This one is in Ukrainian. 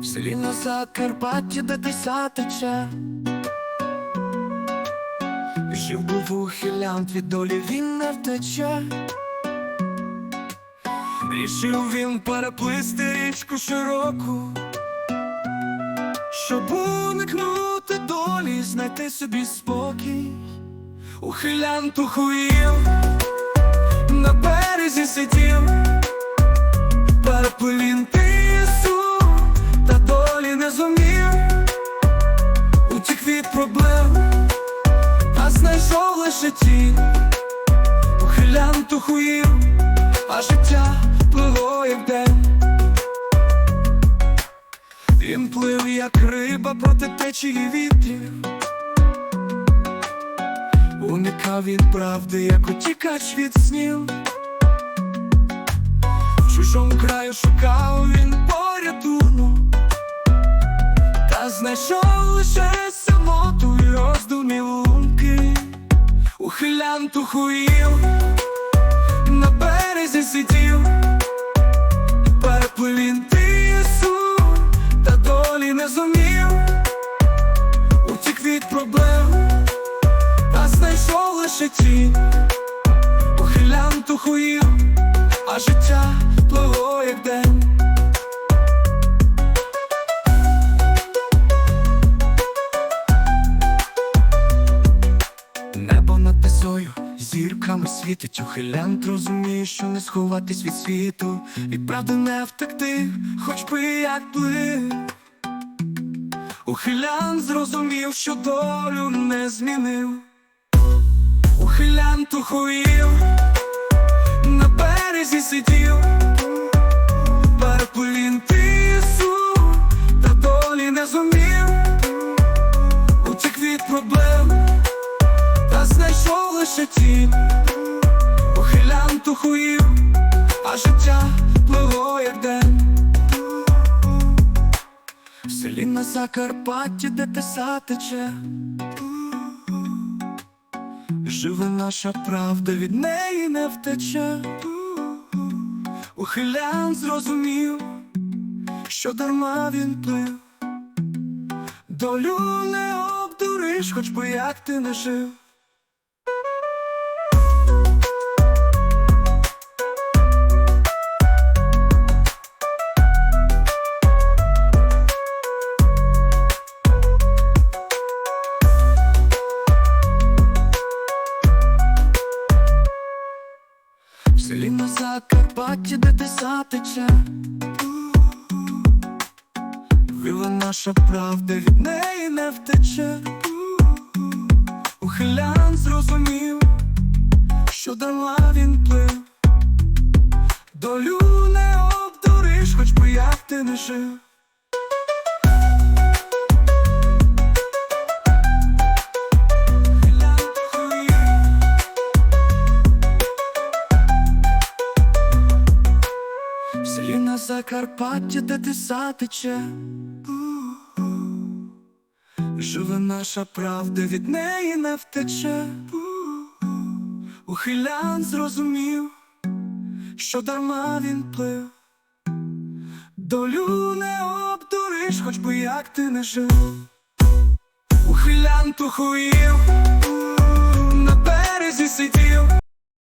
В селі на Закарпатті, де тися тече Жив був ухилянт від долі він не втече. Рішив він переплисти річку широку Щоб уникнути долі, знайти собі спокій. Ухилянт ухуїв лише ті Ухилянт ухуїв А життя пливо як день. Він плив, як риба проти течії вітрів. Уникав від правди, як утікач від снів. В чужому краю шукав він порятунок. Та знайшов лише самоту і роздумів Ухилянт ухуїв На березі сидів. Переплив він тису Та долі не зумів. Утік від проблем Та знайшов лише тінь Ухилянт хуїв, А життя зірками світить Ухилянт розуміє, що не сховатись від світу. Від правди не втекти, хоч би як плив Ухилянт зрозумів, що долю не змінив. Ухилянт ухуїв На березі сидів. Переплив тису Та долі не зумів. Утік від проблем лише тінь. Ухилянт ухуїв А життя пливо як день. В селі на Закарпатті, де теса тече. Живе наша правда, від неї не втече. Ухилян зрозумів, що дарма він плив. Долю не обдуриш, хоч би як ти не жив селі на Закарпатті, де теса тече Вила наша правда, від неї не втече. Ухилян зрозумів, що дала він плив. Долю не обдуриш, хоч би як ти не жив Закарпатті, де тиса тече Живе наша правда, від неї не втече. Ухилян зрозумів, що дарма він плив. Долю не обдуриш, хоч би як ти не жив. Ухилян тухуїв На березі сидів